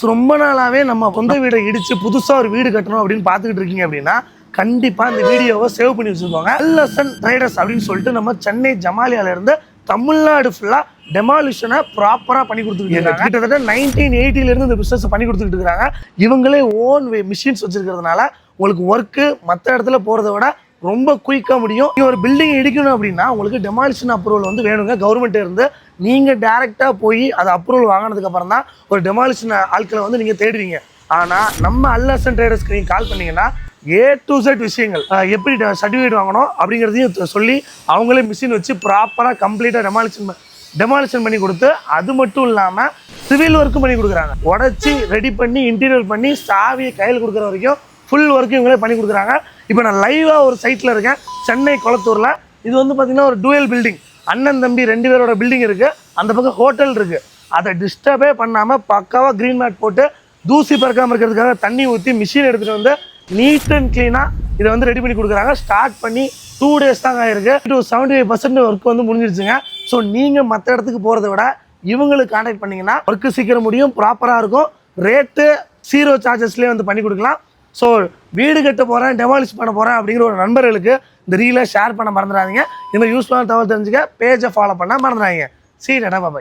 Guys ரொம்ப நாளாவே நம்ம சொந்த வீடை இடிச்சு புதுசா ஒரு வீடு கட்டணும் அப்படின்னு பார்த்துக்கிட்டு இருக்கீங்க அப்படின்னா கண்டிப்பா இந்த வீடியோவை சேவ் பண்ணி வச்சுக்கோங்க அல்லசன் ட்ரேடர்ஸ் அப்படின்னு சொல்லிட்டு நம்ம சென்னை ஜமாலியால இருந்து தமிழ்நாடு ஃபுல்லா டெமாலிஷனை ப்ராப்பரா பண்ணி கொடுத்துட்டு இருக்காங்க. கிட்டத்தட்ட நைன்டீன் எயிட்டில இருந்து இந்த பிசினஸ் பண்ணி கொடுத்துட்டு இருக்காங்க. இவங்களே ஓன் மிஷின்ஸ் வச்சிருக்கிறதுனால உங்களுக்கு ஒர்க்கு மற்ற இடத்துல போறதை விட ரொம்ப குயிக்காக முடியும். நீங்க ஒரு பில்டிங் இடிக்கணும் அப்படின்னா உங்களுக்கு டெமாலிஷன் அப்ரூவல் வந்து வேணுங்க. கவர்மெண்ட்டே இருந்து நீங்கள் டேரெக்டாக போய் அதை அப்ரூவல் வாங்கினதுக்கப்புறம் தான் ஒரு டெமாலிஷன் ஆட்களை வந்து நீங்கள் தேடுவீங்க. ஆனால் நம்ம அல்லசன் ட்ரேடர்ஸ்க்கு நீங்கள் கால் பண்ணீங்கன்னா ஏ டு செட் விஷயங்கள் எப்படி சர்டிஃபிகேட் வாங்கணும் அப்படிங்கிறதையும் சொல்லி அவங்களே மிஷின் வச்சு ப்ராப்பராக கம்ப்ளீட்டாக டெமாலிஷன் டெமாலிஷன் பண்ணி கொடுத்து அது மட்டும் இல்லாமல் சிவில் ஒர்க்கும் பண்ணி கொடுக்குறாங்க. உடச்சி ரெடி பண்ணி இன்டீரியர் பண்ணி சாவியை கையில் கொடுக்குற வரைக்கும் ஃபுல் ஒர்க்கு இவங்களே பண்ணி கொடுக்குறாங்க. இப்போ நான் லைவாக ஒரு சைட்டில் இருக்கேன். சென்னை குளத்தூரில். இது வந்து பார்த்திங்கன்னா ஒரு டுவெல் பில்டிங் அண்ணன் தம்பி ரெண்டு பேரோட பில்டிங் இருக்குது அந்த பக்கம் ஹோட்டல் இருக்குது அதை டிஸ்டர்பே பண்ணாமல் பக்காவாக க்ரீன் மேட் போட்டு தூசி பறக்காமல் இருக்கிறதுக்காக தண்ணி ஊற்றி மிஷின் எடுத்துகிட்டு வந்து நீட் அண்ட் க்ளீனாக இதை வந்து ரெடி பண்ணி கொடுக்குறாங்க. ஸ்டார்ட் பண்ணி டூ டேஸ் தாங்க ஆயிருக்கு two seventy five percent work வந்து முடிஞ்சிருச்சுங்க. ஸோ நீங்கள் மற்ற இடத்துக்கு போகிறத விட இவங்களுக்கு கான்டாக்ட் பண்ணிங்கன்னா ஒர்க்கு சீக்கிரம் முடியும் ப்ராப்பராக இருக்கும். ரேட்டு ஜீரோ சார்ஜஸ்லேயே வந்து பண்ணி கொடுக்கலாம். ஸோ வீடு கட்ட போகிறேன் டெமாலிஷ் பண்ண போகிறேன் அப்படிங்கிற ஒரு நண்பர்களுக்கு இந்த ரீலை ஷேர் பண்ண மறந்துடாதீங்க. இந்த மாதிரி யூஸ்ஃபுல்லான தகவல் தெரிஞ்சுக்க பேஜை ஃபாலோ பண்ண மறந்துடாதீங்க. சீ டடா பாபாய்